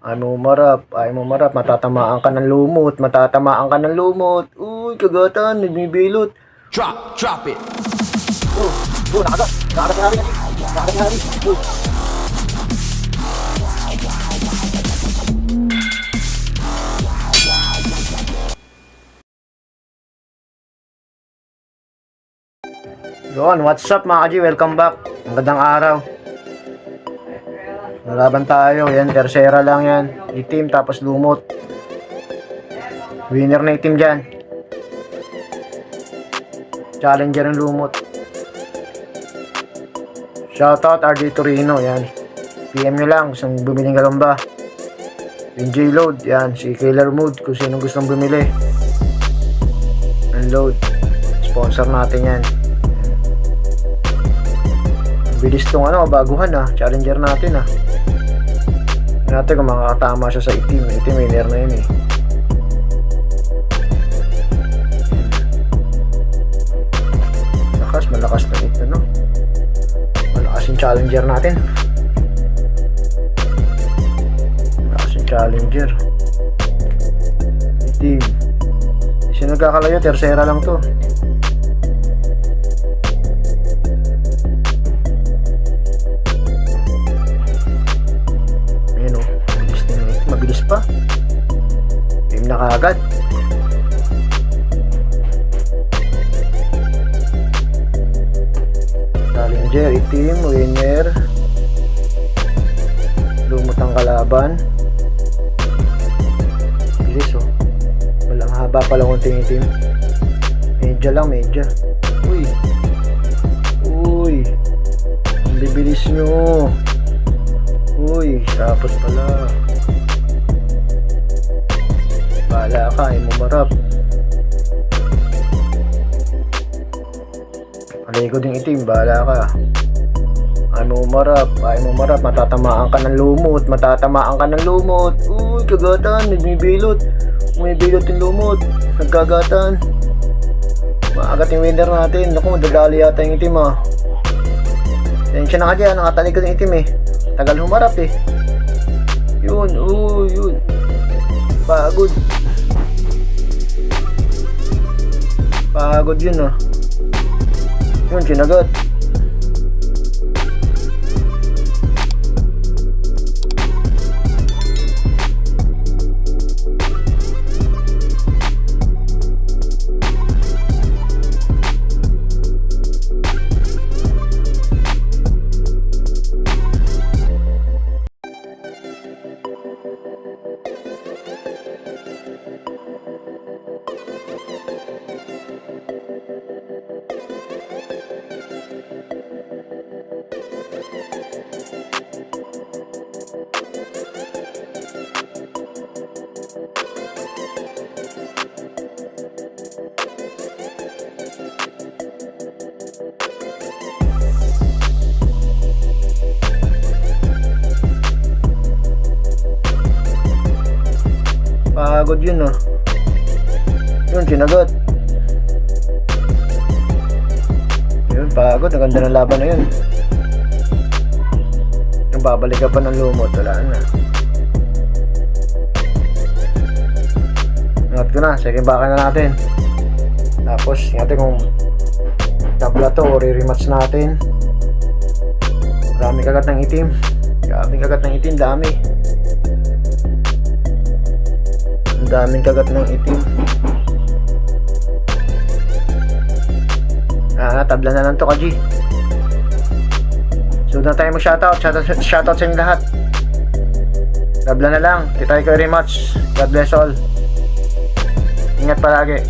Ay mo marap, ay mo marap, matatamaan ka ng lumot, matatamaan ka ng lumot. Uy, kagatan, nagbibilot. Drop, drop it. Oh, oh, nakagat, nakagat na rin. Nakagat na rin. Oh. Yun, what's up mga kaji? Welcome back. Ang gandang araw. Nalaban tayo. Yan, tercera lang yan. Itim tapos lumot. Winner na itim dyan. Challenger yung lumot. Shoutout RD Torino, yan. PM nyo lang kung bumiling galamba. Yung J-Load, yan. Si Killer Mood, kung sino gustong bumili. Unload. Sponsor natin yan. Bilis tong ano, baguhan ah. Challenger natin ah. Natin kung makakatama siya sa itim. Itim winner na yun eh. Malakas, malakas na ito no. Malakas yung challenger natin. Malakas yung challenger. Itim. Sino nagkakalayo? Tercera lang to. Kaagad. Challenger, itim, winner. Lumot ang kalaban. Bilis oh. Walang haba pala konting itim. Medya lang, medya. Uy. Uy. Ang bibilis nyo. Uy, sapot pala. Bahala ka, ay mumarap. Alikod yung itim, bahala ka. Ay mo umarap, ay mo umarap, matatamaan ka ng lumot, matatamaan ka ng lumot. Uy, kagatan, nagbibilot. Umibilot yung lumot, nagkagatan. Maagat yung winner natin. Naku, madadali yata yung itim ah. Tensya na ka dyan, nakatalikod yung itim eh. Tagal humarap eh. Yun, uy, yun. Pagod. Pagod yun ah. Yun, sinagot. Pagod yun ah. Yun, sinagot. Pagod. Ang ganda ng laban na yun. Yung babalik ka pa ng lumot, wala na. Ingat ko na, second baka na natin. Tapos, natin kung tabla to o re-rematch natin. Marami kagat ng itim. Maraming kagat ng itim, dami. Ang daming kagat ng itim. Ah, tabla na lang to, Kaji. So, na tayo mag-shoutout. Shoutout, shoutout sa inyo lahat. Tabla na lang. Kita kayo rematch. God bless all. Ingat palagi.